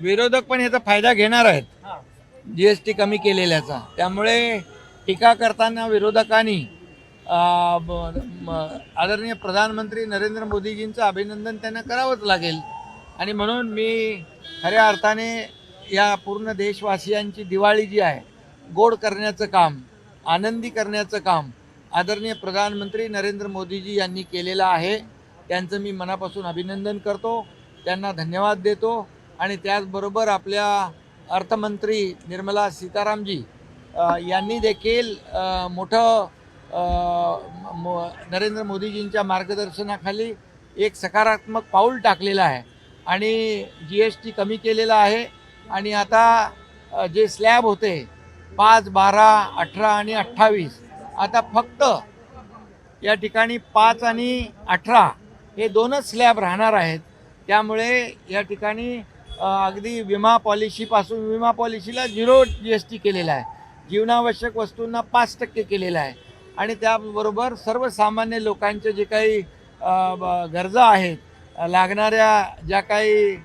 विरोधक पण याचा फायदा घेणार आहेत. जी एस टी कमी केलेल्याचा. त्यामुळे टीका करताना विरोधकांनी आदरणीय प्रधानमंत्री नरेंद्र मोदीजींचं अभिनंदन त्यांना करावंच लागेल. आणि म्हणून मी खऱ्या अर्थाने या पूर्ण देशवासियांची दिवाळी जी आहे गोड करण्याचं काम आनंदी करण्याचं काम आदरणीय प्रधानमंत्री नरेंद्र मोदीजी यांनी केलेलं आहे. त्यांचं मी मनापासून अभिनंदन करतो. त्यांना धन्यवाद देतो. आणि त्याचबरोबर आपल्या अर्थमंत्री निर्मला सीतारामजी यांनी देखील मोठं म- नरेंद्र मोदीजींच्या मार्गदर्शनाखाली एक सकारात्मक पाऊल टाकलेलं आहे आणि जी एस टी कमी केलेला आहे. आणि आता जे स्लॅब होते पाच बारा अठरा आणि अठ्ठावीस आता फक्त या ठिकाणी पाच आणि अठरा हे दोनच स्लॅब राहणार आहेत. त्यामुळे या ठिकाणी अगदी विमा पॉलिसीपासून विमा पॉलिसीला झिरो जी एस टी केलेला आहे. जीवनावश्यक वस्तूंना पाच टक्के केलेलं आहे. आणि त्याबरोबर सर्वसामान्य लोकांच्या जे काही गरजा आहेत लागणाऱ्या ज्या काही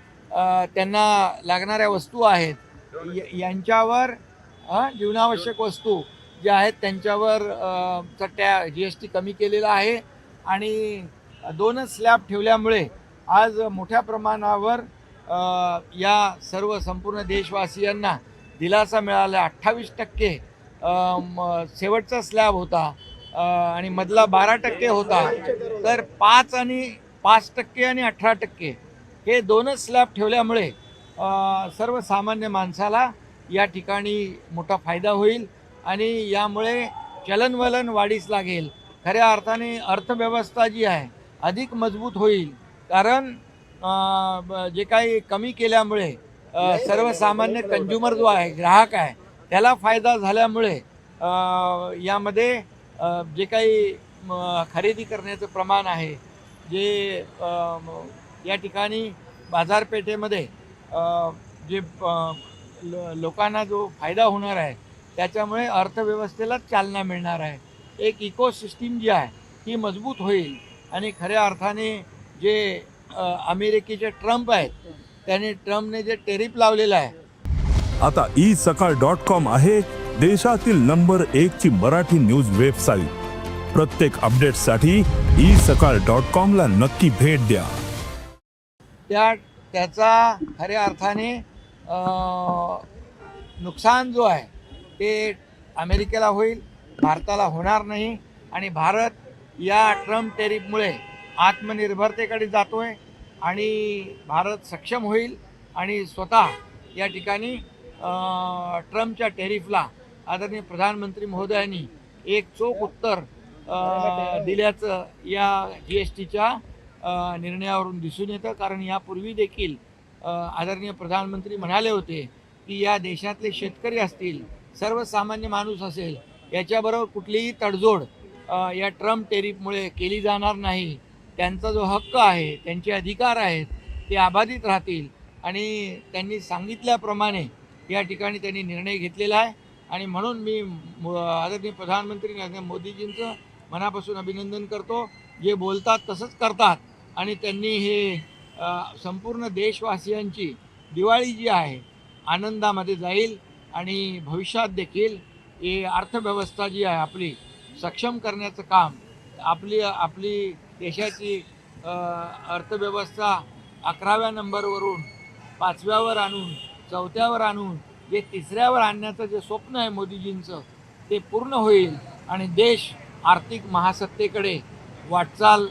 त्यांना लागणाऱ्या वस्तू आहेत य- यांच्यावर जीवनावश्यक वस्तू ज्या आहेत त्यांच्यावर अ, जी एस टी कमी केलेला आहे. आणि दोनच स्लॅब ठेवल्यामुळे आज मोठ्या प्रमाणावर या सर्व संपूर्ण देशवासियांना दिलासा मिळाला. अठ्ठावीस टक्के शेवटचा स्लॅब होता आणि मधला बारा टक्के होता. तर पाच आणि पाच टक्के आणि अठरा टक्के हे दोनच स्लॅब ठेवल्यामुळे सर्वसामान्य माणसाला या ठिकाणी मोठा फायदा होईल आणि यामुळे चलनवलन वाढीस लागेल. खऱ्या अर्थाने अर्थव्यवस्था जी आहे अधिक मजबूत होईल. कारण जे काही कमी केल्यामुळे सर्वसामान्य कंझ्युमर जो आहे ग्राहक आहे त्याला फायदा झाल्यामुळे यामध्ये जे काही म, खरेदी करण्याचं प्रमाण आहे जे या ठिकाणी बाजारपेठेमध्ये जे लोकांना जो फायदा होणार आहे त्याच्यामुळे अर्थव्यवस्थेला चालना मिळणार आहे. एक इकोसिस्टीम जी आहे ती मजबूत होईल आणि खऱ्या अर्थाने जे अमेरिकेचे ट्रम्प आहेत. त्यांनी ट्रम्पने जे टेरिफ लावलेलं आहे. आता ई सकाळ डॉट कॉम आहे देशातील नंबर एक ची मराठी न्यूज वेबसाईट. प्रत्येक अपडेटसाठी ई सकाळ डॉट कॉम ला नक्की भेट द्या. त्या त्याचा खऱ्या अर्थाने नुकसान जो आहे ते अमेरिकेला होईल भारताला होणार नाही आणि भारत या ट्रम्प टेरिफमुळे आत्मनिर्भरतेकडे जातोय. आणि भारत सक्षम होईल आणि स्वतः या ठिकाणी ट्रम्पच्या टेरिफला आदरणीय प्रधानमंत्री महोदयांनी एक चोख उत्तर दिल्याचं या जी एस टीच्या निर्णयावरून दिसून येतं. कारण यापूर्वी देखील आदरणीय प्रधानमंत्री म्हणाले होते की या देशातले शेतकरी असतील सर्वसामान्य माणूस असेल याच्याबरोबर कुठलीही तडजोड या ट्रम्प टेरिफमुळे केली जाणार नाही. त्यांचा जो हक्क आहे त्यांचे अधिकार आहेत ते अबाधित राहतील. आणि त्यांनी सांगितल्याप्रमाणे या ठिकाणी त्यांनी निर्णय घेतलेला आहे. आणि म्हणून मी आदरणीय प्रधानमंत्री नरेंद्र मोदीजींचं मनापासून अभिनंदन करतो. जे बोलतात तसंच करतात. आणि त्यांनी हे संपूर्ण देशवासियांची दिवाळी जी आहे आनंदामध्ये जाईल आणि भविष्यात देखील ही अर्थव्यवस्था जी आहे आपली सक्षम करण्याचं काम आपली आपली देशाची अर्थव्यवस्था अकराव्या नंबरवरून पाचव्यावर आणून चौथ्यावर आणून जे तिसऱ्यावर आणण्याचं जे स्वप्न आहे मोदीजींचं ते पूर्ण होईल आणि देश आर्थिक महासत्तेकडे वाटचाल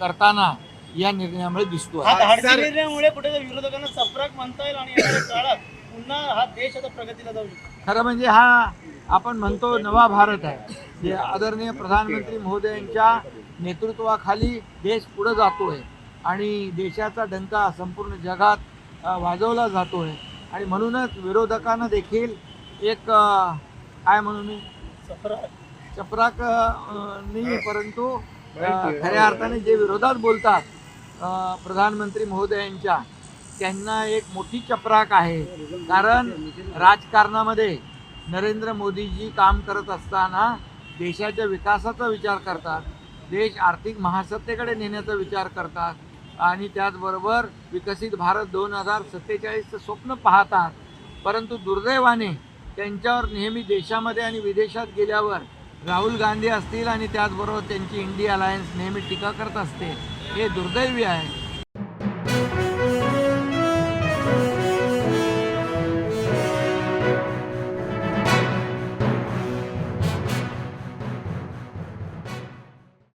करताना या निर्णयामुळे दिसतो आहे हा धाडसी निर्णयामुळे कुठेतरी विरोधकांना चपराक म्हणता येईल आणि येणाऱ्या काळात पुन्हा हा देश आता प्रगतीला जाऊ शकतो. खरं म्हणजे हा आपण म्हणतो नवा भारत आहे. जे आदरणीय प्रधानमंत्री महोदयांच्या नेतृत्वाखाली देश पुढे जातोय आणि देशाचा डंका संपूर्ण जगात वाजवला जातोय. आणि म्हणूनच विरोधकांना देखील एक काय म्हणू मी? चपराक चपराक नाही परंतु अ, खऱ्या अर्थाने जे विरोधात बोलतात प्रधानमंत्री महोदयांच्या त्यांना एक मोठी चपराक आहे. कारण राजकारणामध्ये नरेंद्र मोदीजी काम करत असताना देशाच्या विकासाचा विचार करतात. देश आर्थिक महासत्तेकडे नेण्याचा विचार करतात आणि त्याचबरोबर विकसित भारत दोन हजार सत्तेचाळीसचं स्वप्न पाहतात. परंतु दुर्दैवाने त्यांच्यावर नेहमी देशामध्ये आणि विदेशात गेल्यावर राहुल गांधी असतील आणि त्याचबरोबर त्यांची इंडिया अलायन्स नेहमी टीका करत असते हे दुर्दैवी आहे.